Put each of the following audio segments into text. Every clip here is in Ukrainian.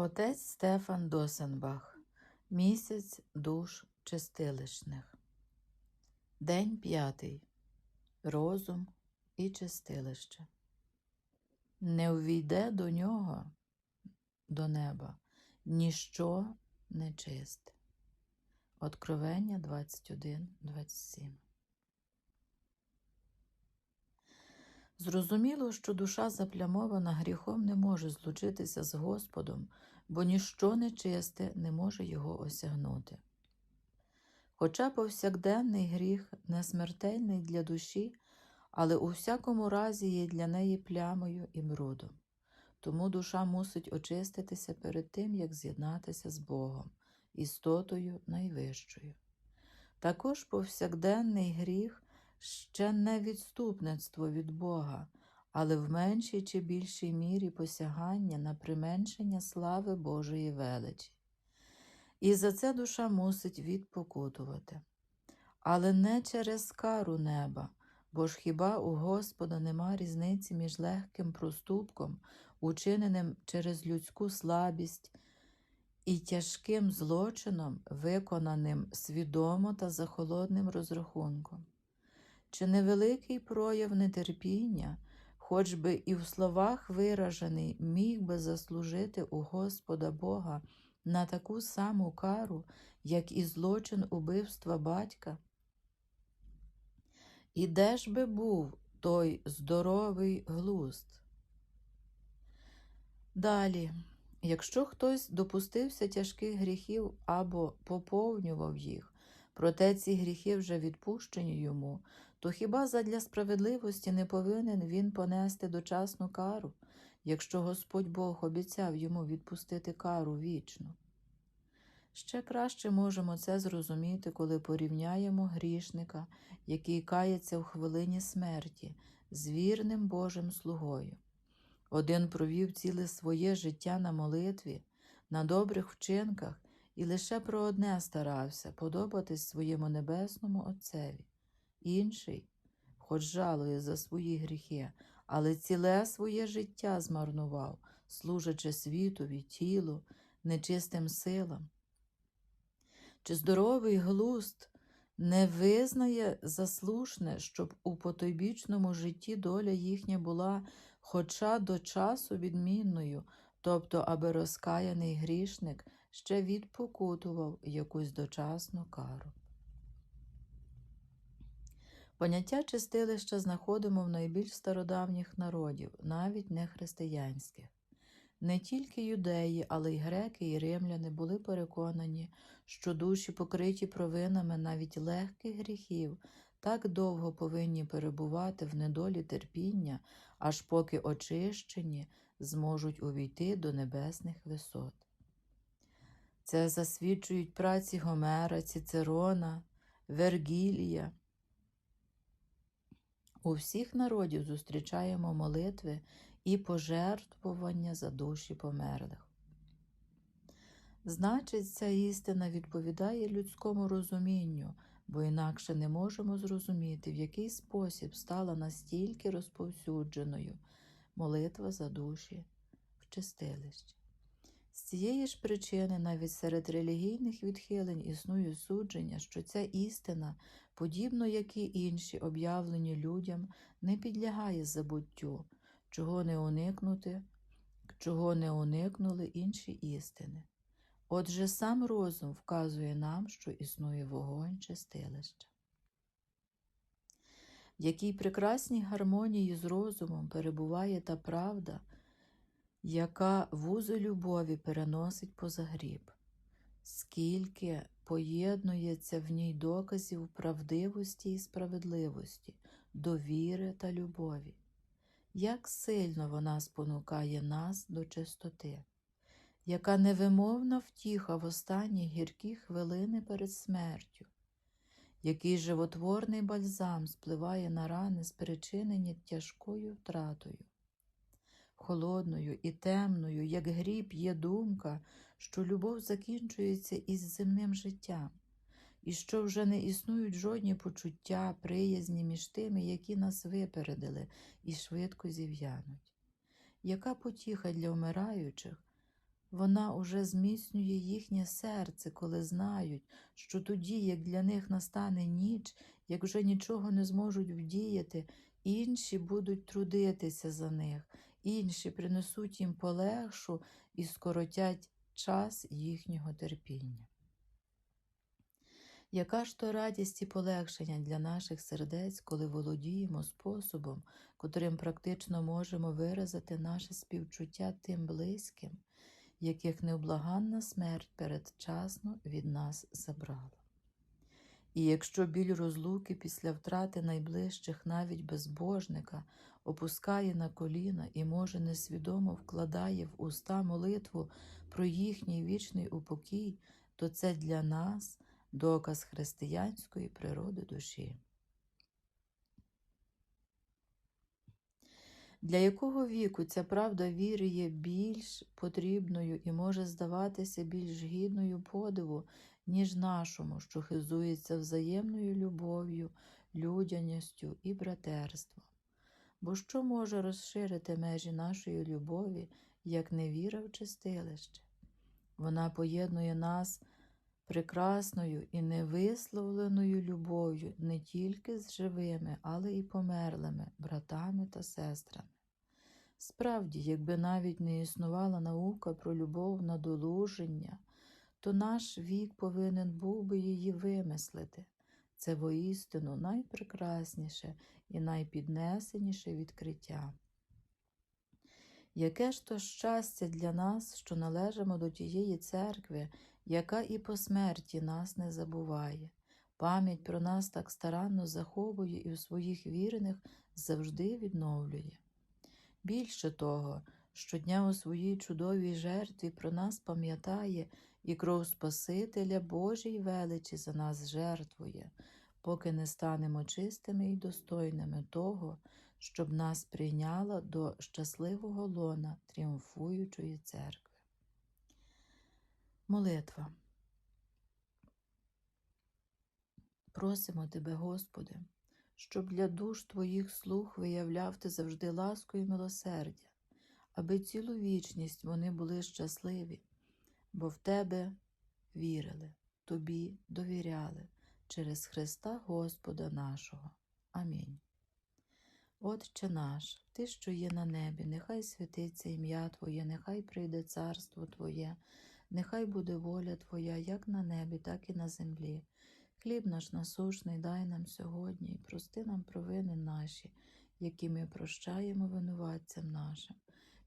Отець Стефан Досенбах. Місяць душ чистилищних. День п'ятий. Розум і чистилище. Не увійде до нього, до неба, ніщо нечисте. Откровення 21, 27. Зрозуміло, що душа заплямована гріхом не може злучитися з Господом, бо ніщо нечисте не може його осягнути. Хоча повсякденний гріх не смертельний для душі, але у всякому разі є для неї плямою і брудом. Тому душа мусить очиститися перед тим, як з'єднатися з Богом, істотою найвищою. Також повсякденний гріх ще не відступництво від Бога, але в меншій чи більшій мірі посягання на применшення слави Божої величі. І за це душа мусить відпокутувати. Але не через кару неба, бо ж хіба у Господа нема різниці між легким проступком, учиненим через людську слабість, і тяжким злочином, виконаним свідомо та за холодним розрахунком. Чи невеликий прояв нетерпіння, хоч би і в словах виражений, міг би заслужити у Господа Бога на таку саму кару, як і злочин убивства батька? І де ж би був той здоровий глузд? Далі, якщо хтось допустився тяжких гріхів або поповнював їх, проте ці гріхи вже відпущені йому, то хіба задля справедливості не повинен він понести дочасну кару, якщо Господь Бог обіцяв йому відпустити кару вічну? Ще краще можемо це зрозуміти, коли порівняємо грішника, який кається в хвилині смерті, з вірним Божим слугою. Один провів ціле своє життя на молитві, на добрих вчинках і лише про одне старався подобатись своєму небесному Отцеві. Інший, хоч жалує за свої гріхи, але ціле своє життя змарнував, служачи світові, тілу, нечистим силам. Чи здоровий глузд не визнає заслушне, щоб у потойбічному житті доля їхня була хоча до часу відмінною, тобто, аби розкаяний грішник ще відпокутував якусь дочасну кару. Поняття чистилища знаходимо в найбільш стародавніх народів, навіть не християнських. Не тільки юдеї, але й греки і римляни були переконані, що душі, покриті провинами навіть легких гріхів, так довго повинні перебувати в недолі терпіння, аж поки очищені зможуть увійти до небесних висот. Це засвідчують праці Гомера, Цицерона, Вергілія. У всіх народів зустрічаємо молитви і пожертвування за душі померлих. Значить, ця істина відповідає людському розумінню, бо інакше не можемо зрозуміти, в який спосіб стала настільки розповсюдженою молитва за душі в чистилищі. З цієї ж причини навіть серед релігійних відхилень існує судження, що ця істина, подібно як і інші об'явлені людям, не підлягає забуттю, чого не уникнути, чого не уникнули інші істини. Отже, сам розум вказує нам, що існує вогонь чистилища. В якій прекрасній гармонії з розумом перебуває та правда, яка вузу любові переносить поза гріб, скільки поєднується в ній доказів правдивості і справедливості, довіри та любові, як сильно вона спонукає нас до чистоти, яка невимовна втіха в останні гіркі хвилини перед смертю, який животворний бальзам спливає на рани, спричинені тяжкою втратою холодною і темною, як гріб, є думка, що любов закінчується із земним життям, і що вже не існують жодні почуття, приязні між тими, які нас випередили і швидко зів'януть. Яка потіха для вмираючих, Вона уже зміцнює їхнє серце, коли знають, що тоді, як для них настане ніч, як вже нічого не зможуть вдіяти, інші будуть трудитися за них, інші принесуть їм полегшу і скоротять час їхнього терпіння. Яка ж то радість і полегшення для наших сердець, коли володіємо способом, котрим практично можемо виразити наше співчуття тим близьким, яких невблаганна смерть передчасно від нас забрала. І якщо біль розлуки після втрати найближчих навіть безбожника опускає на коліна і, може, несвідомо вкладає в уста молитву про їхній вічний упокій, то це для нас доказ християнської природи душі. Для якого віку ця правда віри є більш потрібною і може здаватися більш гідною подиву, ніж нашому, що хизується взаємною любов'ю, людяністю і братерством. Бо що може розширити межі нашої любові, як невіра в чистилище? Вона поєднує нас прекрасною і невисловленою любов'ю не тільки з живими, але й померлими братами та сестрами. Справді, якби навіть не існувала наука про любов на долуження, то наш вік повинен був би її вимислити. Це воістину найпрекрасніше і найпіднесеніше відкриття. Яке ж то щастя для нас, що належимо до тієї церкви, яка і по смерті нас не забуває, пам'ять про нас так старанно заховує і у своїх вірених завжди відновлює. Більше того, щодня у своїй чудовій жертві про нас пам'ятає і кров Спасителя Божій величі за нас жертвує, поки не станемо чистими і достойними того, щоб нас прийняла до щасливого лона тріумфуючої церкви. Молитва. Просимо Тебе, Господи, щоб для душ Твоїх слух виявляв Ти завжди ласку і милосердя, аби цілу вічність вони були щасливі, бо в Тебе вірили, Тобі довіряли через Христа Господа нашого. Амінь. Отче наш, Ти, що є на небі, нехай святиться ім'я Твоє, нехай прийде царство Твоє, нехай буде воля Твоя, як на небі, так і на землі. Хліб наш насушний дай нам сьогодні і прости нам провини наші, які ми прощаємо винуватцям нашим.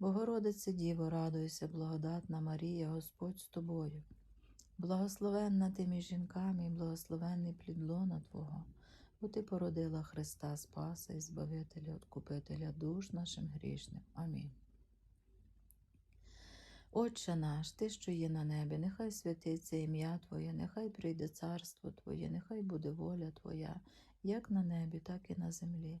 Богородице Діво, радуйся, благодатна Марія, Господь з тобою. Благословенна ти між жінками, і благословенний плід лона Твого, бо Ти породила Христа Спаса і Збавителя, Откупителя душ нашим грішним. Амінь. Отче наш, Ти, що є на небі, нехай святиться ім'я Твоє, нехай прийде царство Твоє, нехай буде воля Твоя, як на небі, так і на землі.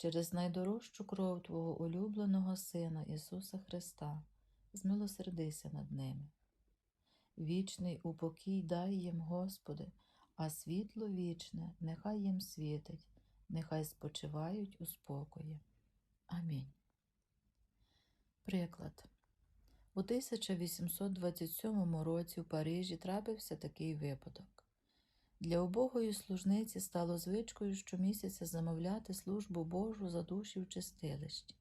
через найдорожчу кров Твого улюбленого Сина Ісуса Христа, змилосердися над ними. Вічний упокій дай їм, Господи, а світло вічне нехай їм світить, нехай спочивають у спокої. Амінь. Приклад. У 1827 році в Парижі трапився такий випадок. Для убогої служниці стало звичкою щомісяця замовляти службу Божу за душі в чистилищі.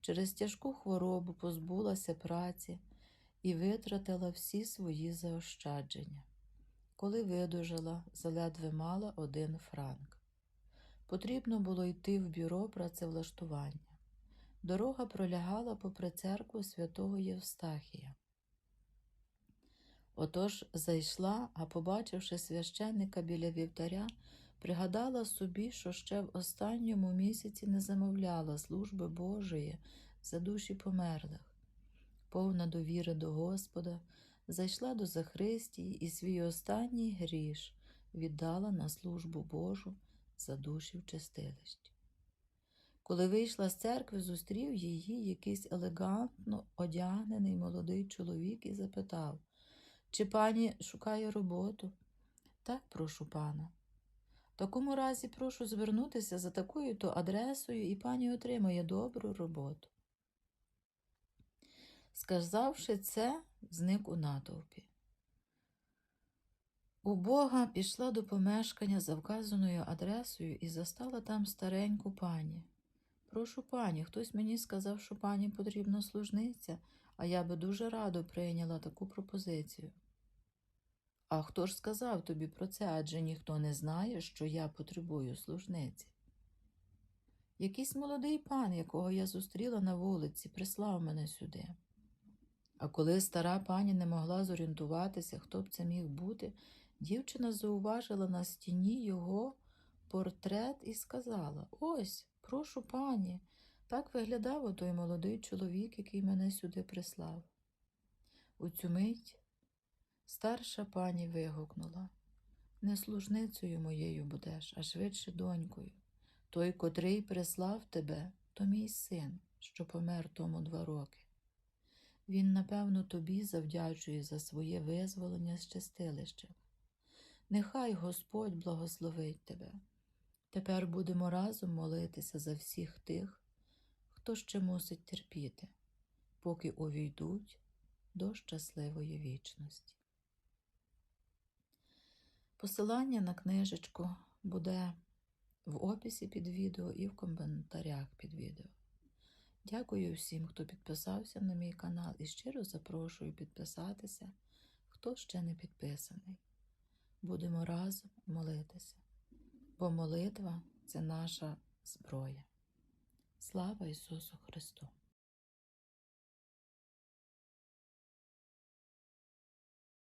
Через тяжку хворобу позбулася праці і витратила всі свої заощадження. Коли видужала, заледве мала один франк. Потрібно було йти в бюро працевлаштування. Дорога пролягала попри церкву святого Євстахія. Отож зайшла, а побачивши священника біля вівтаря, пригадала собі, що ще в останньому місяці не замовляла служби Божої за душі померлих. Повна довіри до Господа, зайшла до Захристії і свій останній гріш віддала на службу Божу за душі в чистилищі. Коли вийшла з церкви, зустрів її якийсь елегантно одягнений молодий чоловік і запитав, чи пані шукає роботу? Так, прошу пана. В такому разі прошу звернутися за такою то адресою, і пані отримає добру роботу. Сказавши це, зник у натовпі. Убога пішла до помешкання за вказаною адресою і застала там стареньку пані. Прошу пані, хтось мені сказав, що пані потрібна служниця, а я би дуже радо прийняла таку пропозицію. А хто ж сказав тобі про це, адже ніхто не знає, що я потребую служниці. Якийсь молодий пан, якого я зустріла на вулиці, прислав мене сюди. А коли стара пані не могла зорієнтуватися, хто б це міг бути, дівчина зауважила на стіні його портрет і сказала: Ось, прошу пані, так виглядав отой молодий чоловік, який мене сюди прислав. У цю мить старша пані вигукнула Не служницею моєю будеш, а швидше донькою. Той, котрий прислав тебе, то мій син, що помер тому два роки. Він, напевно, тобі завдячує за своє визволення з чистилища. Нехай Господь благословить тебе. Тепер будемо разом молитися за всіх тих, хто ще мусить терпіти, поки увійдуть до щасливої вічності. Посилання на книжечку буде в описі під відео і в коментарях під відео. Дякую всім, хто підписався на мій канал і щиро запрошую підписатися, хто ще не підписаний. Будемо разом молитися, бо молитва це наша зброя. Слава Ісусу Христу!